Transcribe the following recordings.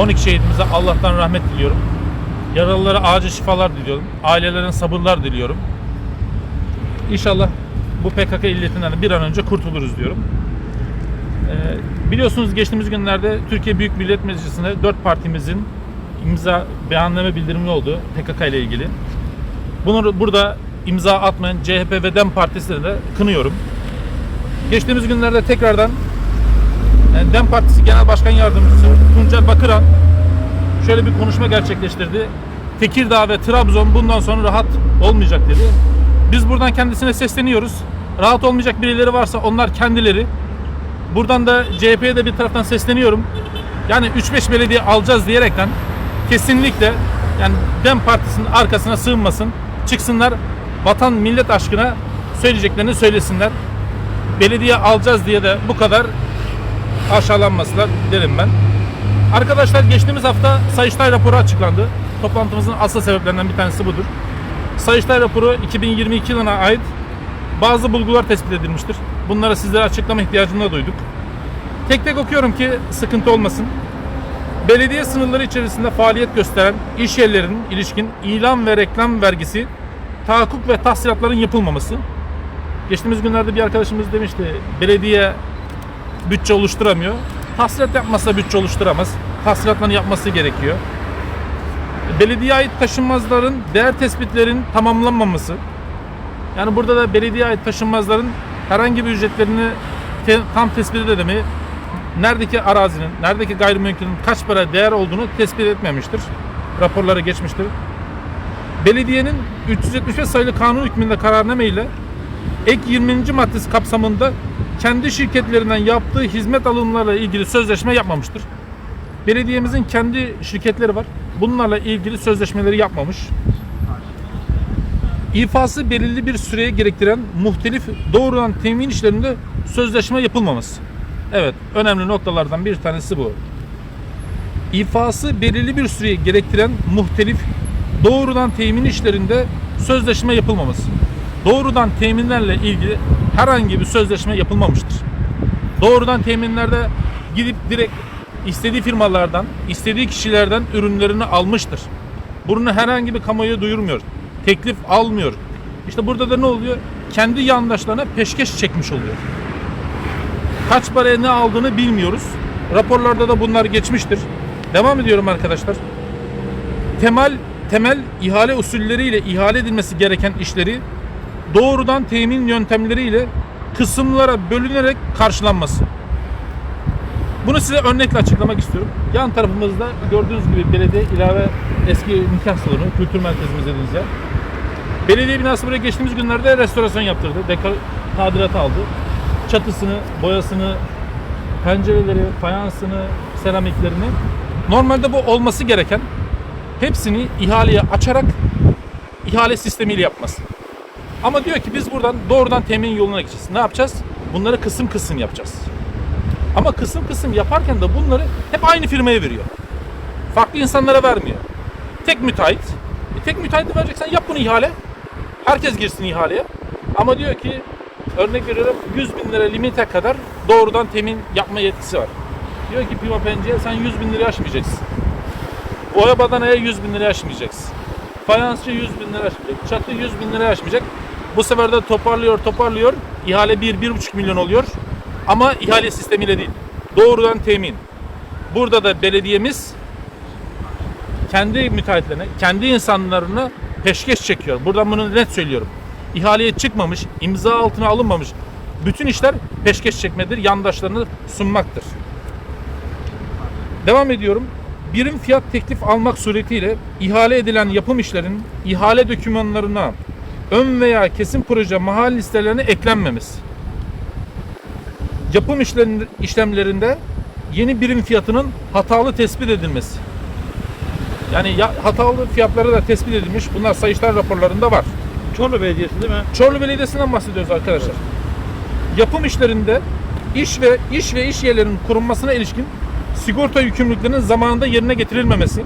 12 şehidimize Allah'tan rahmet diliyorum. Yaralılara acil şifalar diliyorum. Ailelerine sabırlar diliyorum. İnşallah bu PKK illetinden de bir an önce kurtuluruz diyorum. Ee, biliyorsunuz geçtiğimiz günlerde Türkiye Büyük Millet Meclisi'nde dört partimizin imza beyanname bildirimi oldu PKK ile ilgili. Bunu burada imza atmayan CHP ve DEM Partisi'ne de kınıyorum. Geçtiğimiz günlerde tekrardan DEM Partisi Genel Başkan Yardımcısı Tuncel Bakıran şöyle bir konuşma gerçekleştirdi. Tekirdağ ve Trabzon bundan sonra rahat olmayacak dedi. Biz buradan kendisine sesleniyoruz. Rahat olmayacak birileri varsa onlar kendileri. Buradan da CHP'ye de bir taraftan sesleniyorum. Yani 3-5 belediye alacağız diyerekten kesinlikle yani DEM Partisi'nin arkasına sığınmasın. Çıksınlar vatan millet aşkına söyleyeceklerini söylesinler. Belediye alacağız diye de bu kadar aşağılanmasınlar derim ben. Arkadaşlar geçtiğimiz hafta Sayıştay raporu açıklandı. Toplantımızın asıl sebeplerinden bir tanesi budur. Sayıştay raporu 2022 yılına ait bazı bulgular tespit edilmiştir. Bunları sizlere açıklama ihtiyacını duyduk. Tek tek okuyorum ki sıkıntı olmasın. Belediye sınırları içerisinde faaliyet gösteren iş yerlerinin ilişkin ilan ve reklam vergisi, tahakkuk ve tahsilatların yapılmaması. Geçtiğimiz günlerde bir arkadaşımız demişti, belediye bütçe oluşturamıyor. Tahsilat yapmazsa bütçe oluşturamaz. Tahsilatlarını yapması gerekiyor. Belediye ait taşınmazların değer tespitlerin tamamlanmaması. Yani burada da belediye ait taşınmazların herhangi bir ücretlerini te- tam tespit edememi, neredeki arazinin, neredeki gayrimenkulün kaç para değer olduğunu tespit etmemiştir. Raporları geçmiştir. Belediyenin 375 sayılı kanun hükmünde kararname ile ek 20. maddesi kapsamında kendi şirketlerinden yaptığı hizmet alımlarla ilgili sözleşme yapmamıştır. Belediyemizin kendi şirketleri var. Bunlarla ilgili sözleşmeleri yapmamış. İfası belirli bir süreye gerektiren muhtelif doğrudan temin işlerinde sözleşme yapılmaması. Evet, önemli noktalardan bir tanesi bu. İfası belirli bir süreye gerektiren muhtelif doğrudan temin işlerinde sözleşme yapılmaması. Doğrudan teminlerle ilgili herhangi bir sözleşme yapılmamıştır. Doğrudan teminlerde gidip direkt istediği firmalardan, istediği kişilerden ürünlerini almıştır. Bunu herhangi bir kamuoya duyurmuyor. Teklif almıyor. İşte burada da ne oluyor? Kendi yandaşlarına peşkeş çekmiş oluyor. Kaç paraya ne aldığını bilmiyoruz. Raporlarda da bunlar geçmiştir. Devam ediyorum arkadaşlar. Temel temel ihale usulleriyle ihale edilmesi gereken işleri doğrudan temin yöntemleriyle kısımlara bölünerek karşılanması. Bunu size örnekle açıklamak istiyorum. Yan tarafımızda gördüğünüz gibi belediye ilave eski nikah salonu, kültür merkezimiz dediğimiz yer. Belediye binası buraya geçtiğimiz günlerde restorasyon yaptırdı. Dekor tadilat aldı. Çatısını, boyasını, pencereleri, fayansını, seramiklerini. Normalde bu olması gereken hepsini ihaleye açarak ihale sistemiyle yapması. Ama diyor ki biz buradan doğrudan temin yoluna gideceğiz. Ne yapacağız? Bunları kısım kısım yapacağız. Ama kısım kısım yaparken de bunları hep aynı firmaya veriyor. Farklı insanlara vermiyor. Tek müteahhit. E tek müteahhite vereceksen yap bunu ihale. Herkes girsin ihaleye. Ama diyor ki örnek veriyorum 100 bin lira limite kadar doğrudan temin yapma yetkisi var. Diyor ki Pima Pence'ye sen 100 bin liraya aşmayacaksın. Boya badanaya 100 bin liraya aşmayacaksın. Fayansçı 100 bin lira aşmayacak. Çatı 100 bin lira aşmayacak. Bu sefer de toparlıyor toparlıyor. İhale 1-1,5 milyon oluyor. Ama ihale sistemiyle değil. Doğrudan temin. Burada da belediyemiz kendi müteahhitlerine, kendi insanlarına peşkeş çekiyor. Buradan bunu net söylüyorum. İhaleye çıkmamış, imza altına alınmamış bütün işler peşkeş çekmedir, yandaşlarını sunmaktır. Devam ediyorum. Birim fiyat teklif almak suretiyle ihale edilen yapım işlerinin ihale dokümanlarına ön veya kesin proje mahal listelerine eklenmemesi. Yapım işlemlerinde yeni birim fiyatının hatalı tespit edilmesi. Yani ya, hatalı fiyatları da tespit edilmiş. Bunlar Sayıştay raporlarında var. Çorlu Belediyesi değil mi? Çorlu Belediyesi'nden bahsediyoruz arkadaşlar. Yapım işlerinde iş ve iş ve iş yerlerinin korunmasına ilişkin sigorta yükümlülüklerinin zamanında yerine getirilmemesi,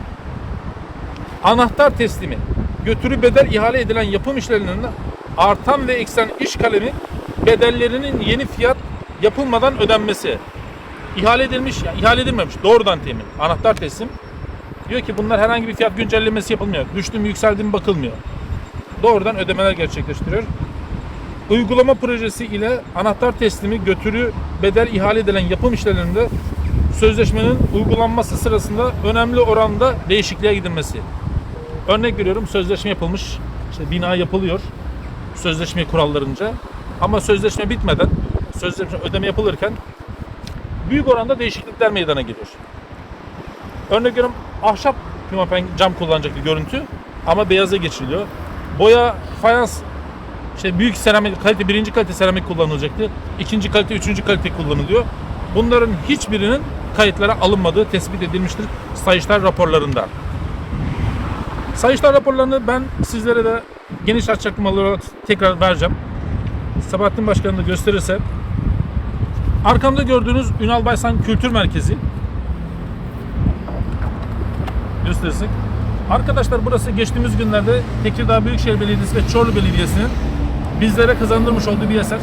anahtar teslimi, götürü bedel ihale edilen yapım işlerinin artan ve eksen iş kalemi bedellerinin yeni fiyat yapılmadan ödenmesi. ihale edilmiş, ya ihale edilmemiş. Doğrudan temin. Anahtar teslim. Diyor ki bunlar herhangi bir fiyat güncellemesi yapılmıyor. Düştü mü yükseldi mi bakılmıyor. Doğrudan ödemeler gerçekleştiriyor. Uygulama projesi ile anahtar teslimi götürü bedel ihale edilen yapım işlemlerinde sözleşmenin uygulanması sırasında önemli oranda değişikliğe gidilmesi. Örnek veriyorum sözleşme yapılmış, işte bina yapılıyor sözleşme kurallarınca ama sözleşme bitmeden sözleşme ödeme yapılırken büyük oranda değişiklikler meydana geliyor. Örnek veriyorum ahşap cam kullanacak bir görüntü ama beyaza geçiriliyor. Boya, fayans işte büyük seramik kalite birinci kalite seramik kullanılacaktı. ikinci kalite, üçüncü kalite kullanılıyor. Bunların hiçbirinin kayıtlara alınmadığı tespit edilmiştir Sayıştay raporlarında. Sayıştay raporlarını ben sizlere de geniş açıklamalar olarak tekrar vereceğim. Sabahattin Başkanı da gösterirse. Arkamda gördüğünüz Ünal Baysan Kültür Merkezi. Gösterirsek. Arkadaşlar burası geçtiğimiz günlerde Tekirdağ Büyükşehir Belediyesi ve Çorlu Belediyesi'nin bizlere kazandırmış olduğu bir eser.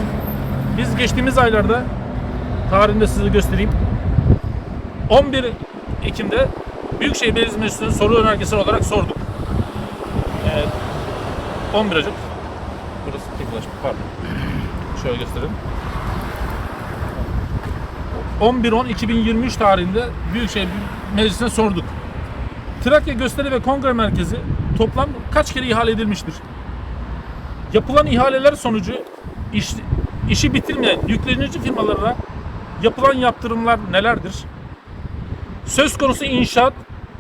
Biz geçtiğimiz aylarda tarihinde size göstereyim. 11 Ekim'de Büyükşehir Belediyesi Meclisi'nin soru önergesi olarak sorduk. Evet. 11 Ocak. Burası tekrar pardon. Şöyle göstereyim. 11-10-2023 tarihinde Büyükşehir Meclisi'ne sorduk. Trakya Gösteri ve Kongre Merkezi toplam kaç kere ihale edilmiştir? Yapılan ihaleler sonucu iş, işi bitirmeyen yüklenici firmalara yapılan yaptırımlar nelerdir? Söz konusu inşaat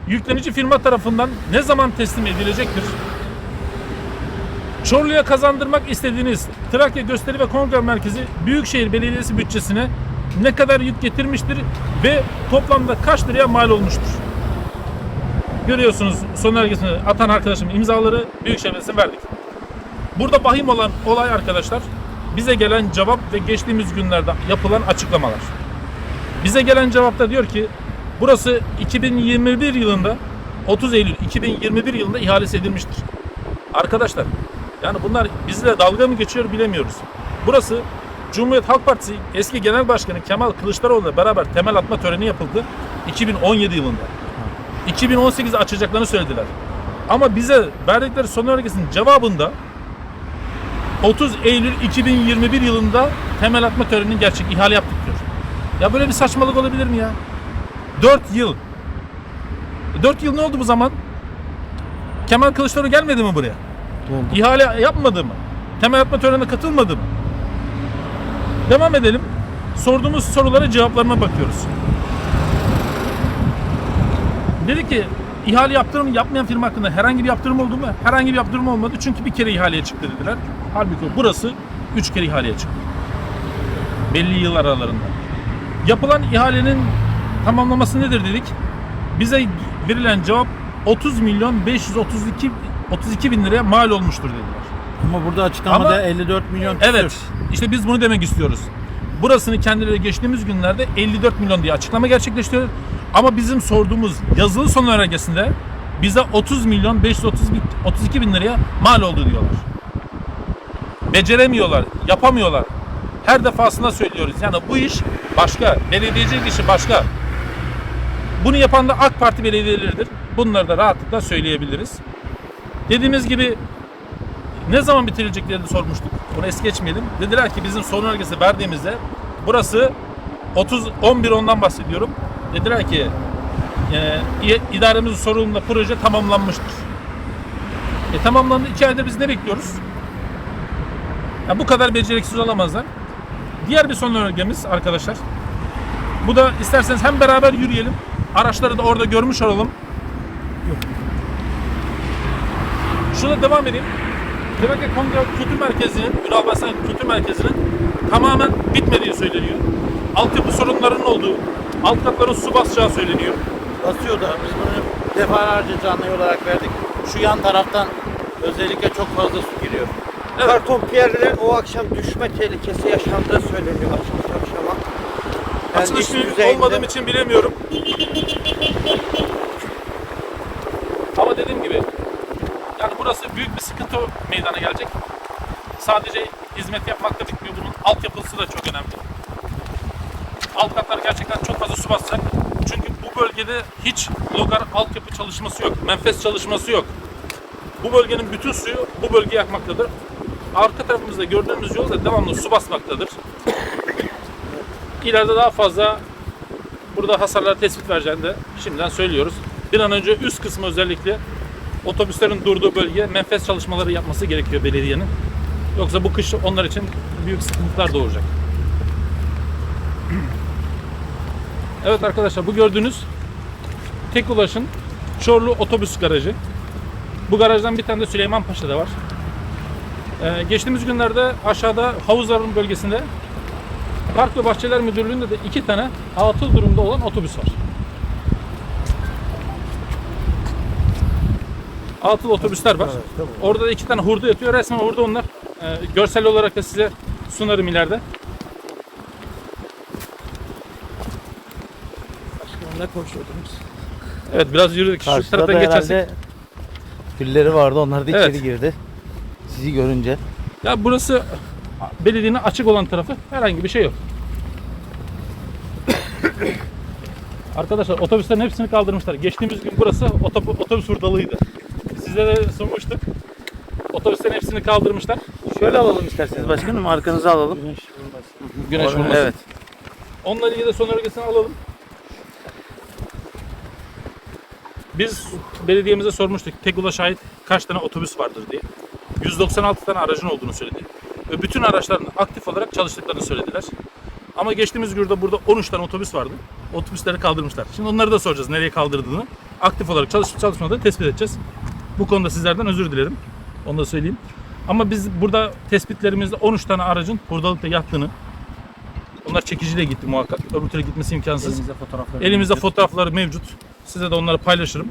yüklenici firma tarafından ne zaman teslim edilecektir? Çorlu'ya kazandırmak istediğiniz Trakya Gösteri ve Kongre Merkezi Büyükşehir Belediyesi bütçesine ne kadar yük getirmiştir ve toplamda kaç liraya mal olmuştur? Görüyorsunuz son önergesini atan arkadaşım imzaları Büyükşehir Belediyesi'ne verdik. Burada bahim olan olay arkadaşlar bize gelen cevap ve geçtiğimiz günlerde yapılan açıklamalar. Bize gelen cevapta diyor ki burası 2021 yılında 30 Eylül 2021 yılında ihalesi edilmiştir. Arkadaşlar yani bunlar bizle dalga mı geçiyor bilemiyoruz. Burası Cumhuriyet Halk Partisi eski Genel Başkanı Kemal Kılıçdaroğlu'yla beraber temel atma töreni yapıldı 2017 yılında. 2018'de açacaklarını söylediler. Ama bize verdikleri son önergesinin cevabında 30 Eylül 2021 yılında temel atma töreninin gerçek ihale yaptık diyor. Ya böyle bir saçmalık olabilir mi ya? 4 yıl. 4 yıl ne oldu bu zaman? Kemal Kılıçdaroğlu gelmedi mi buraya? İhale yapmadı mı? Temel atma törenine katılmadı mı? Devam edelim. Sorduğumuz sorulara cevaplarına bakıyoruz. Dedi ki ihale yaptırım yapmayan firma hakkında herhangi bir yaptırım oldu mu? Herhangi bir yaptırım olmadı çünkü bir kere ihaleye çıktı dediler. Halbuki burası 3 kere ihaleye çıktı. Belli yıl aralarında. Yapılan ihalenin tamamlaması nedir dedik. Bize verilen cevap 30 milyon 532 32 bin liraya mal olmuştur dediler. Ama burada açıklamada Ama- 54 milyon tutuyor. Evet. işte biz bunu demek istiyoruz. Burasını kendileri geçtiğimiz günlerde 54 milyon diye açıklama gerçekleştiriyor. Ama bizim sorduğumuz yazılı son önergesinde bize 30 milyon 530 bin, 32 bin liraya mal oldu diyorlar. Beceremiyorlar, yapamıyorlar. Her defasında söylüyoruz. Yani bu iş başka, belediyecilik işi başka. Bunu yapan da AK Parti belediyeleridir. Bunları da rahatlıkla söyleyebiliriz. Dediğimiz gibi ne zaman bitirileceklerini sormuştuk. Bunu es geçmeyelim. Dediler ki bizim son önergesi verdiğimizde burası 30 11 ondan bahsediyorum. Dediler ki e, idaremizin sorumluluğunda proje tamamlanmıştır. E tamamlandı. iki ayda biz ne bekliyoruz? Ya bu kadar beceriksiz olamazlar. Diğer bir son önergemiz arkadaşlar. Bu da isterseniz hem beraber yürüyelim. Araçları da orada görmüş olalım. Şuna devam edeyim. Trakya Kongre Kültür Merkezi'nin, Ünal Basan Kültür Merkezi'nin tamamen bitmediği söyleniyor. Altyapı sorunlarının olduğu, alt katların su basacağı söyleniyor. Basıyor da biz bunu defalarca canlı olarak verdik. Şu yan taraftan özellikle çok fazla su giriyor. Karton piyerler o akşam düşme tehlikesi yaşandığı söyleniyor açılış akşama. Yani Açılış düzeyinde- olmadığım için bilemiyorum. Ama dediğim gibi burası büyük bir sıkıntı meydana gelecek. Sadece hizmet yapmakla bitmiyor. Bunun altyapısı da çok önemli. alt katlar gerçekten çok fazla su basacak. Çünkü bu bölgede hiç logar altyapı çalışması yok. Menfez çalışması yok. Bu bölgenin bütün suyu bu bölgeye akmaktadır. Arka tarafımızda gördüğümüz yol da devamlı su basmaktadır. İleride daha fazla burada hasarlara tespit vereceğini de şimdiden söylüyoruz. Bir an önce üst kısmı özellikle otobüslerin durduğu bölge menfez çalışmaları yapması gerekiyor belediyenin. Yoksa bu kış onlar için büyük sıkıntılar doğuracak. Evet arkadaşlar bu gördüğünüz tek ulaşın Çorlu otobüs garajı. Bu garajdan bir tane de Süleymanpaşa'da var. Ee, geçtiğimiz günlerde aşağıda Havuzların bölgesinde Park ve Bahçeler Müdürlüğü'nde de iki tane atıl durumda olan otobüs var. Atıl otobüsler var. Orada da iki tane hurda yatıyor. Resmen hurda onlar. Ee, görsel olarak da size sunarım ileride. Başkanım ne koşuyordunuz? Evet biraz yürüdük. Şu Karşıda da taraftan geçersek. birileri vardı. Onlar da Evet. içeri girdi. Sizi görünce. Ya burası belediyenin açık olan tarafı. Herhangi bir şey yok. Arkadaşlar otobüslerin hepsini kaldırmışlar. Geçtiğimiz gün burası otobüs hurdalıydı. Size de sunmuştuk. Otobüslerin hepsini kaldırmışlar. Şöyle alalım isterseniz başkanım. Arkanıza alalım. Güneş Orada- vurmasın. Evet. Onunla ilgili de son örgüsünü alalım. Biz belediyemize sormuştuk. TEGUL'a şahit kaç tane otobüs vardır diye. 196 tane aracın olduğunu söyledi. Ve bütün araçların aktif olarak çalıştıklarını söylediler. Ama geçtiğimiz günde burada 13 tane otobüs vardı. Otobüsleri kaldırmışlar. Şimdi onları da soracağız nereye kaldırdığını. Aktif olarak çalışıp çalışmadığını tespit edeceğiz. Bu konuda sizlerden özür dilerim. Onu da söyleyeyim. Ama biz burada tespitlerimizde 13 tane aracın hurdalıkta yattığını, onlar çekiciyle gitti muhakkak. Öbür türlü gitmesi imkansız. Elimizde fotoğrafları. Elimizde fotoğrafları mevcut. Size de onları paylaşırım.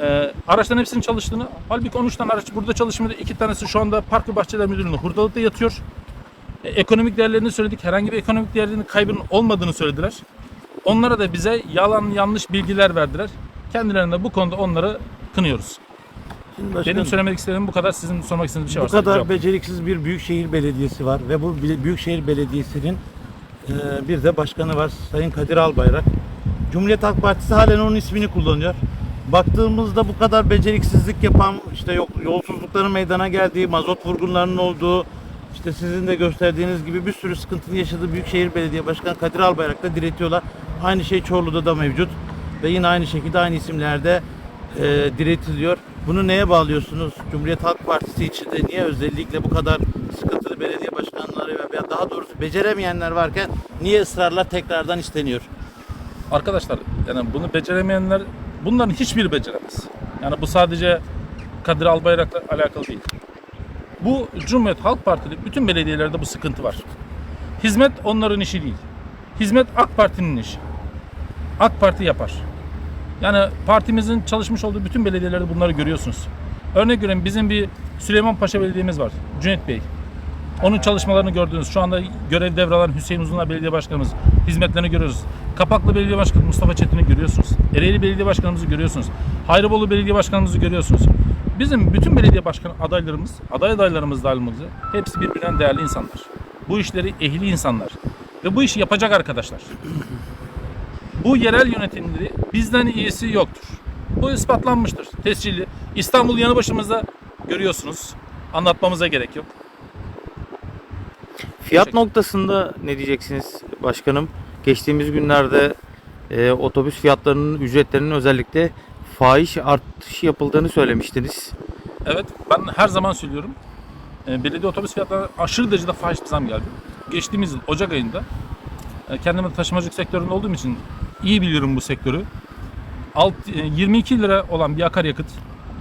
Ee, araçların hepsinin çalıştığını, halbuki 13 tane araç burada çalışmıyordu. İki tanesi şu anda Park ve Bahçeler Müdürlüğü'nde hurdalıkta yatıyor. Ee, ekonomik değerlerini söyledik. Herhangi bir ekonomik değerlerinin kaybının olmadığını söylediler. Onlara da bize yalan yanlış bilgiler verdiler. Kendilerine bu konuda onları kınıyoruz. Şimdi başkanım, Benim söylemek istediğim bu kadar. Sizin sormak istediğiniz bir şey bu varsa kadar cevap. beceriksiz bir büyükşehir belediyesi var ve bu bile- büyükşehir belediyesinin e, bir de başkanı var Sayın Kadir Albayrak. Cumhuriyet Halk Partisi halen onun ismini kullanıyor. Baktığımızda bu kadar beceriksizlik yapan işte yok yolsuzlukların meydana geldiği, mazot vurgunlarının olduğu, işte sizin de gösterdiğiniz gibi bir sürü sıkıntını yaşadığı Büyükşehir Belediye Başkanı Kadir Albayrak da diretiyorlar. Aynı şey Çorlu'da da mevcut ve yine aynı şekilde aynı isimlerde e, diretiliyor. Bunu neye bağlıyorsunuz? Cumhuriyet Halk Partisi içinde niye özellikle bu kadar sıkıntılı belediye başkanları ve veya daha doğrusu beceremeyenler varken niye ısrarla tekrardan isteniyor? Arkadaşlar yani bunu beceremeyenler bunların hiçbiri beceremez. Yani bu sadece Kadir Albayrak'la alakalı değil. Bu Cumhuriyet Halk Partili bütün belediyelerde bu sıkıntı var. Hizmet onların işi değil. Hizmet AK Parti'nin işi. AK Parti yapar. Yani partimizin çalışmış olduğu bütün belediyelerde bunları görüyorsunuz. Örnek veriyorum bizim bir Süleymanpaşa Belediye'miz var. Cüneyt Bey. Onun çalışmalarını gördünüz. Şu anda görev devralan Hüseyin Uzunlar Belediye Başkanımız hizmetlerini görüyoruz. Kapaklı Belediye Başkanı Mustafa Çetin'i görüyorsunuz. Ereğli Belediye Başkanımızı görüyorsunuz. Hayrabolu Belediye Başkanımızı görüyorsunuz. Bizim bütün belediye başkan adaylarımız, aday adaylarımız üzere hepsi birbirinden değerli insanlar. Bu işleri ehli insanlar. Ve bu işi yapacak arkadaşlar. Bu yerel yönetimleri bizden iyisi yoktur. Bu ispatlanmıştır. Tescilli. İstanbul yanı başımızda görüyorsunuz. Anlatmamıza gerek yok. Fiyat noktasında ne diyeceksiniz başkanım? Geçtiğimiz günlerde e, otobüs fiyatlarının ücretlerinin özellikle fahiş artışı yapıldığını söylemiştiniz. Evet ben her zaman söylüyorum. E, belediye otobüs fiyatları aşırı derecede fahiş bir zam geldi. Geçtiğimiz yıl Ocak ayında e, kendim de taşımacılık sektöründe olduğum için iyi biliyorum bu sektörü. Alt, e, 22 lira olan bir akaryakıt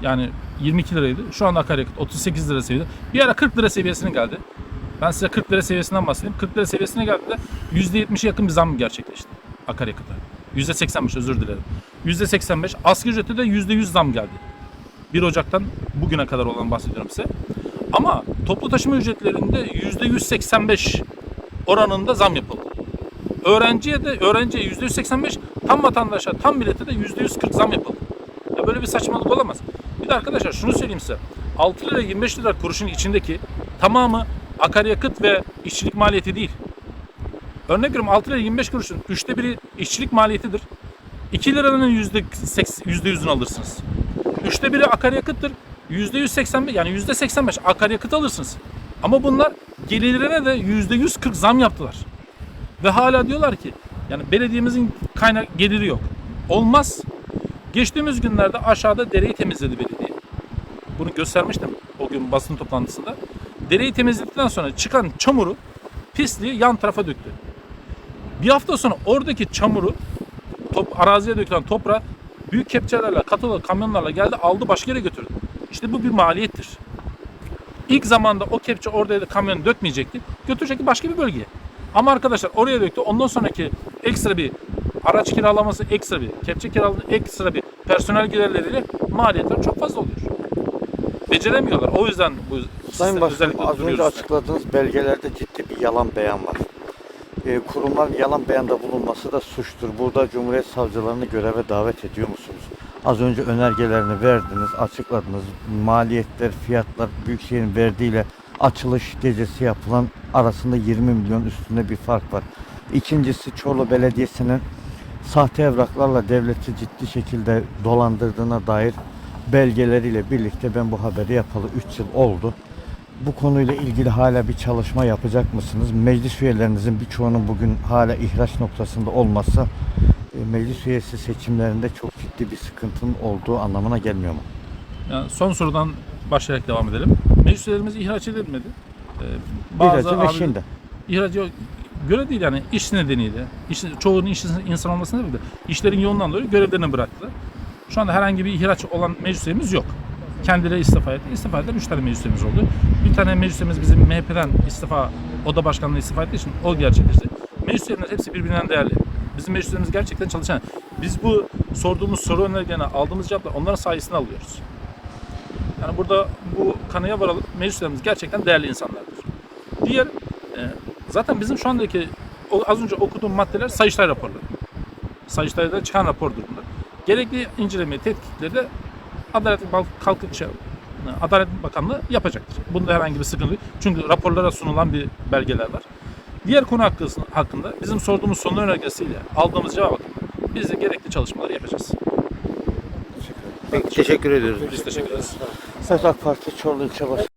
yani 22 liraydı. Şu anda akaryakıt 38 lira seviyede. Bir ara 40 lira seviyesine geldi. Ben size 40 lira seviyesinden bahsedeyim. 40 lira seviyesine geldiğinde %70'e yakın bir zam gerçekleşti akaryakıta. %85 özür dilerim. %85 asgari ücrete de %100 zam geldi. 1 Ocak'tan bugüne kadar olan bahsediyorum size. Ama toplu taşıma ücretlerinde %185 oranında zam yapıldı. Öğrenciye de öğrenciye %185, tam vatandaşa, tam millete de %140 zam yapıldı. Ya böyle bir saçmalık olamaz. Bir de arkadaşlar şunu söyleyeyim size. 6 lira 25 lira kuruşun içindeki tamamı akaryakıt ve işçilik maliyeti değil. Örnek veriyorum 6 lira 25 kuruşun üçte biri işçilik maliyetidir. 2 liranın yüzde seks- yüzde yüzünü alırsınız. Üçte biri akaryakıttır. Yüzde 185 yani yüzde 85 akaryakıt alırsınız. Ama bunlar gelirlerine de yüzde 140 zam yaptılar. Ve hala diyorlar ki yani belediyemizin kaynak geliri yok. Olmaz. Geçtiğimiz günlerde aşağıda dereyi temizledi belediye. Bunu göstermiştim o gün basın toplantısında. Dereyi temizledikten sonra çıkan çamuru, pisliği yan tarafa döktü. Bir hafta sonra oradaki çamuru, top, araziye dökülen toprağı büyük kepçelerle, katılı kamyonlarla geldi aldı başka yere götürdü. İşte bu bir maliyettir. İlk zamanda o kepçe oradaydı kamyon dökmeyecekti. Götürecekti başka bir bölgeye. Ama arkadaşlar oraya döktü. Ondan sonraki ekstra bir araç kiralaması ekstra bir, kepçe kiralaması ekstra bir personel giderleriyle maliyetler çok fazla oluyor. Beceremiyorlar. O yüzden bu Sayın Başkanım az önce açıkladığınız belgelerde ciddi bir yalan beyan var. Ee, kurumların yalan beyanda bulunması da suçtur. Burada Cumhuriyet Savcılarını göreve davet ediyor musunuz? Az önce önergelerini verdiniz, açıkladınız. Maliyetler, fiyatlar Büyükşehir'in verdiğiyle açılış gecesi yapılan arasında 20 milyon üstünde bir fark var. İkincisi Çorlu Belediyesi'nin sahte evraklarla devleti ciddi şekilde dolandırdığına dair belgeleriyle birlikte ben bu haberi yapalı 3 yıl oldu. Bu konuyla ilgili hala bir çalışma yapacak mısınız? Meclis üyelerinizin birçoğunun bugün hala ihraç noktasında olması e, meclis üyesi seçimlerinde çok ciddi bir sıkıntının olduğu anlamına gelmiyor mu? Yani son sorudan başlayarak devam edelim. Meclis üyelerimiz ihraç edilmedi. Ee, İhracı ve abi- şimdi. İhracı yok. göre değil yani iş nedeniyle. İş, çoğunun iş insan olmasına değil de işlerin yoğunluğundan dolayı görevlerini bıraktılar. Şu anda herhangi bir ihraç olan meclis üyemiz yok. Kendileri istifa etti. İstifa eden 3 tane meclis üyemiz oldu. Bir tane meclis üyemiz bizim MHP'den istifa, oda başkanlığı istifa ettiği için o gerçekleşti. Meclis üyelerimiz hepsi birbirinden değerli. Bizim meclis üyelerimiz gerçekten çalışan. Biz bu sorduğumuz soru önerilerine aldığımız cevaplar onların sayesinde alıyoruz. Yani burada bu kanıya varalım. Meclis gerçekten değerli insanlardır. Diğer e, zaten bizim şu andaki o, az önce okuduğum maddeler Sayıştay raporları. Sayıştay'da çıkan rapordur bunlar. Gerekli inceleme, tetkikleri de Adalet Kalkınma şey, Adalet Bakanlığı yapacaktır. Bunda herhangi bir sıkıntı yok. Çünkü raporlara sunulan bir belgeler var. Diğer konu hakkı- hakkında bizim sorduğumuz son önergesiyle aldığımız cevap hakkında biz de gerekli çalışmaları yapacağız. Peki, teşekkür ediyoruz. Biz teşekkür ederiz. Evet AK Parti Çorlu İlçe Başkanı.